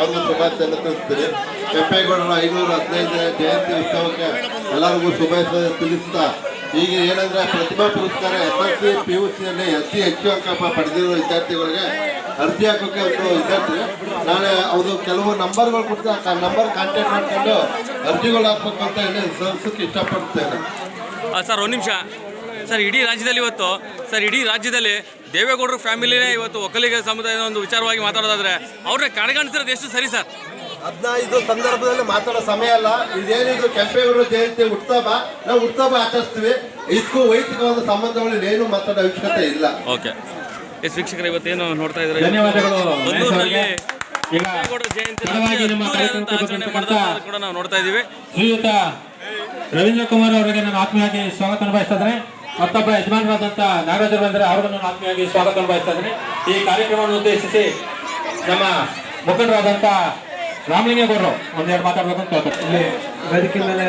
ಅವ್ರಿಗೂ ಶುಭಾಶಯನ ತಿಳಿಸ್ತೀನಿ ಕೆಂಪೇಗೌಡರ ಐನೂರ ಹದಿನೈದನೇ ಜಯಂತಿ ಉತ್ಸವಕ್ಕೆ ಎಲ್ಲರಿಗೂ ಶುಭಾಶಯ ತಿಳಿಸ್ತಾ ಈಗ ಏನಂದ್ರೆ ಪ್ರತಿಭಾ ಪುರಸ್ಕಾರ S S C P U ಸಿಯಲ್ಲಿ ಅತಿ ಹೆಚ್ಚು ಅಂಕ ಪಡೆದಿರುವ ಪಡೆದಿರೋ ವಿದ್ಯಾರ್ಥಿಗಳಿಗೆ ಅರ್ಜಿ ಹಾಕೋಕೆ ಒಂದು ವಿದ್ಯಾರ್ಥಿ, ನಾಳೆ ಅವರು ಕೆಲವು ನಂಬರ್ಗಳು ಕೊಡ್ತಾ, ಆ ನಂಬರ್ ಕಾಂಟ್ಯಾಕ್ಟ್ ಮಾಡಿಕೊಂಡು ಅರ್ಜಿಗಳು ಹಾಕ್ಬೇಕು ಅಂತ ಹೇಳಿ ಸಲ್ಸಕ್ಕೆ ಇಷ್ಟಪಡ್ತೇನೆ. ಸರ್, ಒಂದು ನಿಮಿಷ. ಸರ್, ಇಡೀ ರಾಜ್ಯದಲ್ಲಿ ಇವತ್ತು ಸರ್ ಇಡೀ ರಾಜ್ಯದಲ್ಲಿ ದೇವೇಗೌಡರ ಫ್ಯಾಮಿಲಿನೇ ಇವತ್ತು ಒಕ್ಕಲಿಗ ಸಮುದಾಯದ ಒಂದು ವಿಚಾರವಾಗಿ ಮಾತಾಡೋದಾದ್ರೆ ಅವ್ರನ್ನ ಕಡೆಗಣಿಸಿರೋದು ಎಷ್ಟು ಸರಿ ಸರ್? ಅದನ್ನ ಇದು ಸಂದರ್ಭದಲ್ಲಿ ಮಾತಾಡೋ ಸಮಯ ಅಲ್ಲ. ಇದೇನಿದು ಕೆಂಪೇಗೌಡರ ಜಯಂತಿ ಉತ್ಸವ. ನಾವು ಉತ್ಸವ ಆಚರಿಸ್ತೀವಿ. ಇದಕ್ಕೂ ವೈಯಕ್ತಿಕವಾದ ಸಂಬಂಧಗಳು ಏನು ಮಾತಾಡೋ ಅವಶ್ಯಕತೆ ಇಲ್ಲ. ಓಕೆ. ಎಸ್ ವೀಕ್ಷಕರು ಇವತ್ತೇನು ನೋಡ್ತಾ ಇದ್ದಾರೆ? ಧನ್ಯವಾದಗಳು ಹೊನ್ನೂರಿನಲ್ಲಿ ಈಗ ದೇವೇಗೌಡರ ಜಯಂತಿ ತಡವಾಗಿ ನಿಮ್ಮ ಕಾರ್ಯಕ್ರಮಕ್ಕೆ ಆಚರಣೆ ಕೂಡ ನಾವು ನೋಡ್ತಾ ಇದ್ದೀವಿ. ಶ್ರೀಯುತ ರವೀಂದ್ರ ಕುಮಾರ್ ಅವರಿಗೆ ನಾನು ಆತ್ಮೀಯವಾಗಿ ಸ್ವಾಗತ ಬಯಸ್ತಾ ಇದ್ದೇನೆ. ಮತ್ತೊಬ್ಬ ಯಜಮಾನರಾದಂಥ ನಾಗರಾಜ ಬಂದರೆ ಅವರನ್ನು ನಾನು ಆತ್ಮೀಯವಾಗಿ ಸ್ವಾಗತ ಬಯಸ್ತಾ ಇದ್ದೀನಿ. ಈ ಕಾರ್ಯಕ್ರಮವನ್ನು ಉದ್ದೇಶಿಸಿ ನಮ್ಮ ಮುಖಂಡರಾದಂಥ ರಾಮಲಿಂಗೇಗೌಡರು ಒಂದೆರಡು ಮಾತಾಡಬೇಕು ಅಂತ ಇಲ್ಲಿ ವೇದಿಕೆ ಮೇಲೆ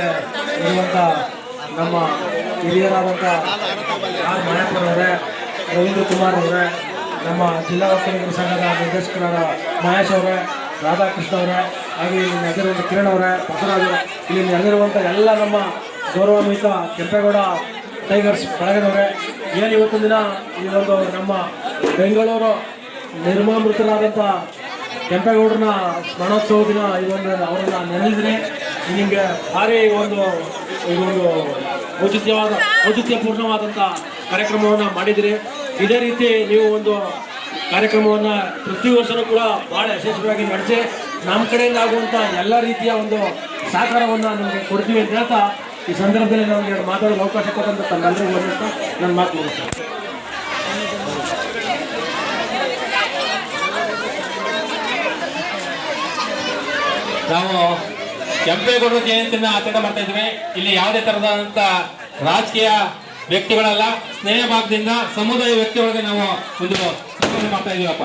ಇರುವಂಥ ನಮ್ಮ ಹಿರಿಯರಾದಂಥ ಆರ್ ರವೀಂದ್ರ ಕುಮಾರ್ ಅವರೇ, ನಮ್ಮ ಜಿಲ್ಲಾ ಒಕ್ಕಲಿಗರ ಸಂಘದ ನಿರ್ದೇಶಕರಾದ ಮಹೇಶ್ ಅವರೇ, ರಾಧಾಕೃಷ್ಣ ಅವರೇ, ಹಾಗೆ ಇಲ್ಲಿ ನಡೆದಿರುವಂಥ ಕಿರಣ್ ಅವರೇ, ಬಸವರಾಜ್ ಇಲ್ಲಿ ನಡೆದಿರುವಂಥ ಎಲ್ಲ ನಮ್ಮ ಗೌರವಾನ್ವಿತ ಕೆಂಪೇಗೌಡ ಟೈಗರ್ಸ್ ಬಳಗದವರೇ, ಏನು ಇವತ್ತಿನ ದಿನ ಒಂದು ನಮ್ಮ ಬೆಂಗಳೂರು ನಿರ್ಮಾಮೃತರಾದಂಥ ಕೆಂಪೇಗೌಡರನ್ನ ಸ್ಮರಣೋತ್ಸವ ದಿನ ಇದೊಂದು ಅವರನ್ನು ನೆನೆದಿದ್ರೆ ನಿಮಗೆ ಭಾರಿ ಒಂದು ಇದೊಂದು ಔಚಿತ್ಯವಾದ ಔಚಿತ್ಯಪೂರ್ಣವಾದಂಥ ಕಾರ್ಯಕ್ರಮವನ್ನು ಮಾಡಿದಿರಿ. ಇದೇ ರೀತಿ ನೀವು ಒಂದು ಕಾರ್ಯಕ್ರಮವನ್ನು ಪ್ರತಿ ವರ್ಷನೂ ಕೂಡ ಭಾಳ ಯಶಸ್ವಿಯಾಗಿ ನಡೆಸಿ ನಮ್ಮ ಕಡೆಯಿಂದ ಆಗುವಂಥ ಎಲ್ಲ ರೀತಿಯ ಒಂದು ಸಹಕಾರವನ್ನು ನಿಮಗೆ ಕೊಡ್ತೀವಿ ಅಂತ ಹೇಳ್ತಾ ಈ ಸಂದರ್ಭದಲ್ಲಿ ನಮಗೆ ಮಾತಾಡಲು ಅವಕಾಶ ಕೊಟ್ಟಂತ ತಮ್ಮೆಲ್ಲರಿಗೂ ವಂದಿಸ್ತಾ ನನ್ನ ಮಾತು ಮುಗಿಸ್ತೇನೆ. ನಾವು ಕೆಂಪೇಗೌಡರ ಜಯಂತಿನ ಆಚರಣೆ ಮಾಡ್ತಾ ಇದ್ವಿ ಇಲ್ಲಿ ಯಾವುದೇ ತರದಂತ ರಾಜಕೀಯ ವ್ಯಕ್ತಿಗಳಲ್ಲ, ಸ್ನೇಹ ಭಾಗದಿಂದ ಸಮುದಾಯ ವ್ಯಕ್ತಿಗಳಿಗೆ ನಾವು ಒಂದು ಮಾಡ್ತಾ ಇದೀವಪ್ಪ